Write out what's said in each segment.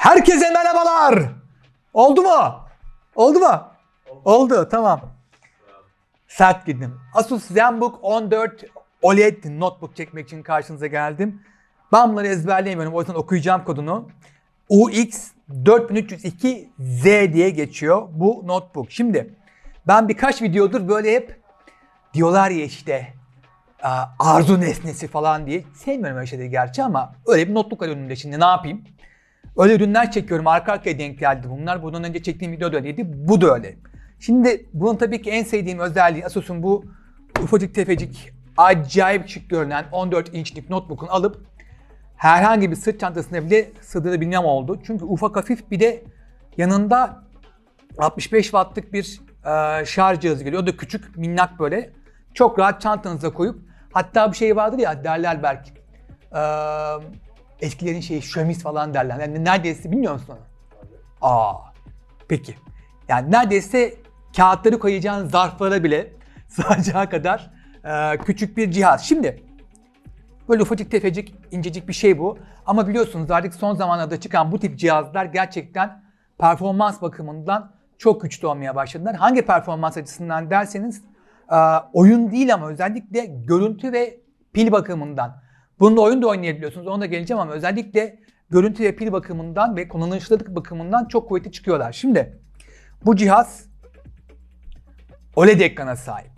Herkese merhabalar. Oldu mu? Oldu mu? Oldu tamam. Sert girdim. Asus ZenBook 14 OLED notebook çekmek için karşınıza geldim. Ben bunları ezberleyemiyorum. O yüzden okuyacağım kodunu. UX 4302Z diye geçiyor bu notebook. Şimdi ben birkaç videodur böyle hep diyorlar ya işte arzu nesnesi falan diye. Sevmiyorum öyle şeyleri gerçi ama öyle bir notebook var önümde şimdi ne yapayım? Öyle ürünler çekiyorum. Arka arkaya denk geldi bunlar. Bundan önce çektiğim video da öyleydi. Bu da öyle. Şimdi bunun tabii ki en sevdiğim özelliği Asus'un bu ufacık tefecik acayip şık görünen 14 inçlik notebook'un alıp herhangi bir sırt çantasına bile sığdırabilmem oldu. Çünkü ufak hafif bir de yanında 65 wattlık bir e, şarj cihazı geliyor. O da küçük, minnak böyle. Çok rahat çantanıza koyup hatta bir şey vardır ya derler belki. E, eskilerin şeyi şömiz falan derler. Yani neredeyse bilmiyor musun onu? Aa. Peki. Yani neredeyse kağıtları koyacağın zarflara bile sığacağı kadar e, küçük bir cihaz. Şimdi Böyle ufacık tefecik, incecik bir şey bu. Ama biliyorsunuz artık son zamanlarda çıkan bu tip cihazlar gerçekten performans bakımından çok güçlü olmaya başladılar. Hangi performans açısından derseniz e, oyun değil ama özellikle görüntü ve pil bakımından. Bunda oyun da oynayabiliyorsunuz ona da geleceğim ama özellikle görüntü ve pil bakımından ve kullanışlılık bakımından çok kuvvetli çıkıyorlar. Şimdi bu cihaz OLED ekrana sahip.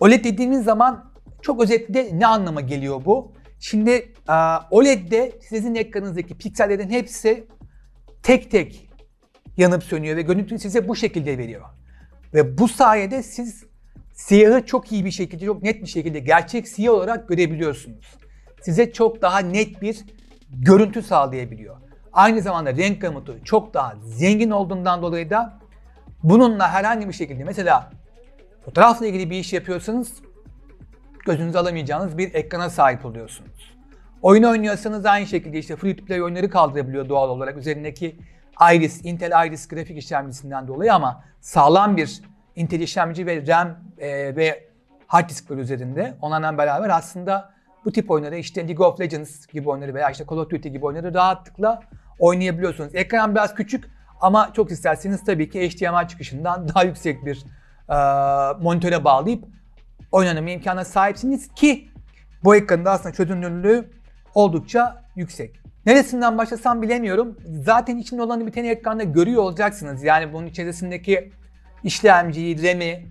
OLED dediğimiz zaman çok özetle ne anlama geliyor bu? Şimdi e, OLED'de sizin ekranınızdaki piksellerin hepsi tek tek yanıp sönüyor ve görüntüyü size bu şekilde veriyor. Ve bu sayede siz siyahı çok iyi bir şekilde, çok net bir şekilde gerçek siyah olarak görebiliyorsunuz. Size çok daha net bir görüntü sağlayabiliyor. Aynı zamanda renk gamutu çok daha zengin olduğundan dolayı da bununla herhangi bir şekilde mesela fotoğrafla ilgili bir iş yapıyorsanız gözünüzü alamayacağınız bir ekrana sahip oluyorsunuz. Oyun oynuyorsanız aynı şekilde işte free play oyunları kaldırabiliyor doğal olarak üzerindeki Iris, Intel Iris grafik işlemcisinden dolayı ama sağlam bir Intel işlemci ve RAM e, ve hard diskler üzerinde onlarla beraber aslında bu tip oyunları işte League of Legends gibi oyunları veya işte Call of Duty gibi oyunları rahatlıkla oynayabiliyorsunuz. Ekran biraz küçük ama çok isterseniz tabii ki HDMI çıkışından daha yüksek bir e, monitöre bağlayıp oynanma imkanına sahipsiniz ki bu ekranın da aslında çözünürlüğü oldukça yüksek. Neresinden başlasam bilemiyorum. Zaten içinde olanı biteni ekranda görüyor olacaksınız. Yani bunun içerisindeki işlemciyi, RAM'i,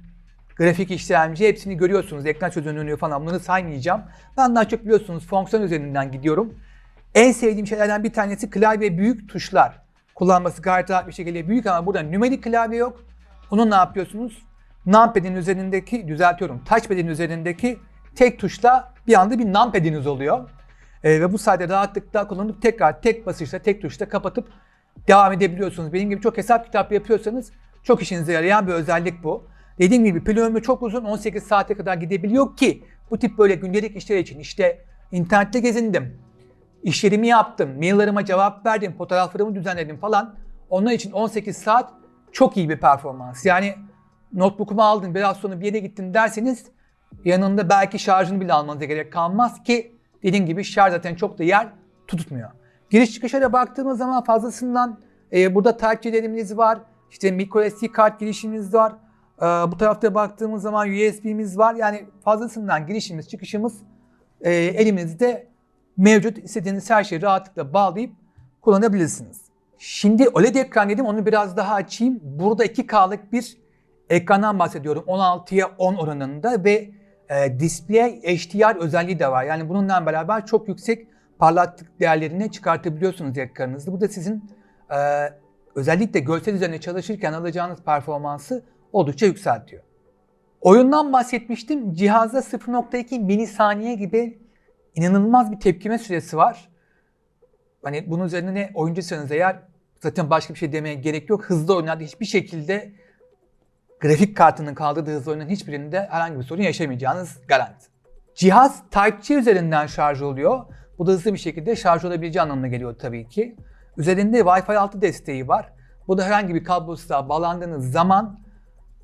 grafik işlemci hepsini görüyorsunuz. Ekran çözünürlüğü falan bunları saymayacağım. Ben daha çok biliyorsunuz fonksiyon üzerinden gidiyorum. En sevdiğim şeylerden bir tanesi klavye büyük tuşlar. Kullanması gayet rahat bir şekilde büyük ama burada nümerik klavye yok. Onu ne yapıyorsunuz? Numpad'in üzerindeki, düzeltiyorum, touchpad'in üzerindeki tek tuşla bir anda bir numpad'iniz oluyor. Ee, ve bu sayede rahatlıkla kullanıp tekrar tek basışla, tek tuşla kapatıp devam edebiliyorsunuz. Benim gibi çok hesap kitap yapıyorsanız çok işinize yarayan bir özellik bu. Dediğim gibi pil ömrü çok uzun, 18 saate kadar gidebiliyor ki bu tip böyle gündelik işler için işte internette gezindim, işlerimi yaptım, maillerime cevap verdim, fotoğraflarımı düzenledim falan. Onlar için 18 saat çok iyi bir performans. Yani notebook'umu aldım biraz sonra bir yere gittim derseniz yanında belki şarjını bile almanıza gerek kalmaz ki dediğim gibi şarj zaten çok da yer tutmuyor. Giriş çıkışlara baktığımız zaman fazlasından e, burada Type-C'lerimiz var. İşte microSD kart girişimiz var. E, bu tarafta baktığımız zaman USB'miz var. Yani fazlasından girişimiz çıkışımız e, elimizde mevcut. İstediğiniz her şeyi rahatlıkla bağlayıp kullanabilirsiniz. Şimdi OLED ekran dedim onu biraz daha açayım. Burada 2K'lık bir ekrandan bahsediyorum 16'ya 10 oranında ve e, display HDR özelliği de var. Yani bununla beraber çok yüksek parlaklık değerlerini çıkartabiliyorsunuz ekranınızda. Bu da sizin e, özellikle görsel üzerine çalışırken alacağınız performansı oldukça yükseltiyor. Oyundan bahsetmiştim. Cihazda 0.2 milisaniye gibi inanılmaz bir tepkime süresi var. Hani bunun üzerine ne oyuncuysanız eğer zaten başka bir şey demeye gerek yok. Hızlı oyunlarda hiçbir şekilde grafik kartının kaldırdığı hızlı oyunun hiçbirinde herhangi bir sorun yaşamayacağınız garanti. Cihaz Type-C üzerinden şarj oluyor. Bu da hızlı bir şekilde şarj olabileceği anlamına geliyor tabii ki. Üzerinde Wi-Fi 6 desteği var. Bu da herhangi bir kablosuzluğa bağlandığınız zaman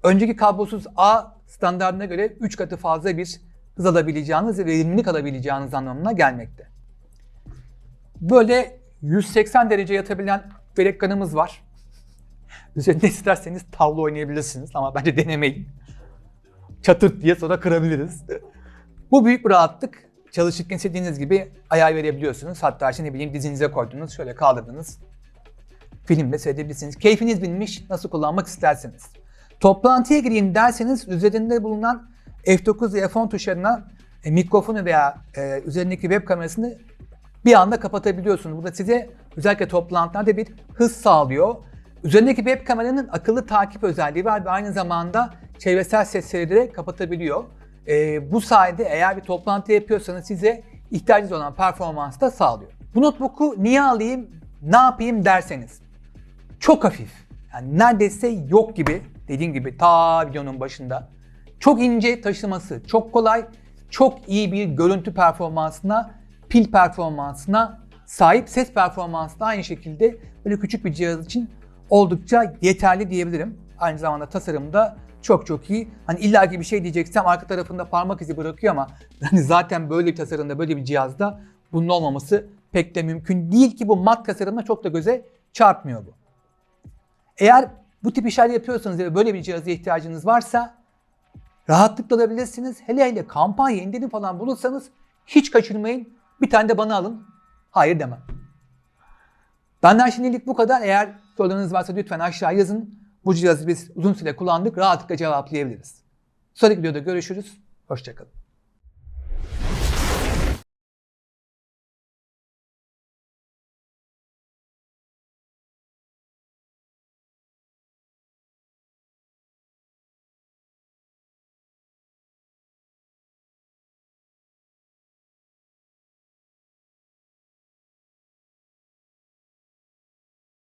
önceki kablosuz A standartına göre 3 katı fazla bir hız alabileceğiniz ve verimlilik alabileceğiniz anlamına gelmekte. Böyle 180 derece yatabilen bir ekranımız var. Üzerinde isterseniz tavla oynayabilirsiniz ama bence denemeyin. Çatırt diye sonra kırabiliriz. Bu büyük bir rahatlık. Çalışırken istediğiniz gibi ayar verebiliyorsunuz. Hatta işte ne bileyim dizinize koydunuz, şöyle kaldırdınız. Filmde seyredebilirsiniz. Keyfiniz binmiş, nasıl kullanmak isterseniz. Toplantıya gireyim derseniz üzerinde bulunan F9 ve F10 tuşlarına e, mikrofonu veya e, üzerindeki web kamerasını bir anda kapatabiliyorsunuz. Bu da size özellikle toplantılarda bir hız sağlıyor. Üzerindeki web kameranın akıllı takip özelliği var ve aynı zamanda çevresel sesleri de kapatabiliyor. Ee, bu sayede eğer bir toplantı yapıyorsanız size ihtiyacınız olan performansı da sağlıyor. Bu notebook'u niye alayım, ne yapayım derseniz. Çok hafif. Yani neredeyse yok gibi dediğim gibi ta videonun başında. Çok ince taşıması, çok kolay, çok iyi bir görüntü performansına, pil performansına sahip, ses performansı da aynı şekilde böyle küçük bir cihaz için oldukça yeterli diyebilirim. Aynı zamanda tasarımda çok çok iyi. Hani illaki bir şey diyeceksem arka tarafında parmak izi bırakıyor ama hani zaten böyle bir tasarımda böyle bir cihazda bunun olmaması pek de mümkün değil ki bu mat tasarımda çok da göze çarpmıyor bu. Eğer bu tip işler yapıyorsanız ve böyle bir cihaza ihtiyacınız varsa rahatlıkla alabilirsiniz. Hele hele kampanya indirim falan bulursanız hiç kaçırmayın. Bir tane de bana alın. Hayır demem. Benden şimdilik bu kadar. Eğer sorularınız varsa lütfen aşağı yazın. Bu cihazı biz uzun süre kullandık. Rahatlıkla cevaplayabiliriz. Sonraki videoda görüşürüz. Hoşçakalın.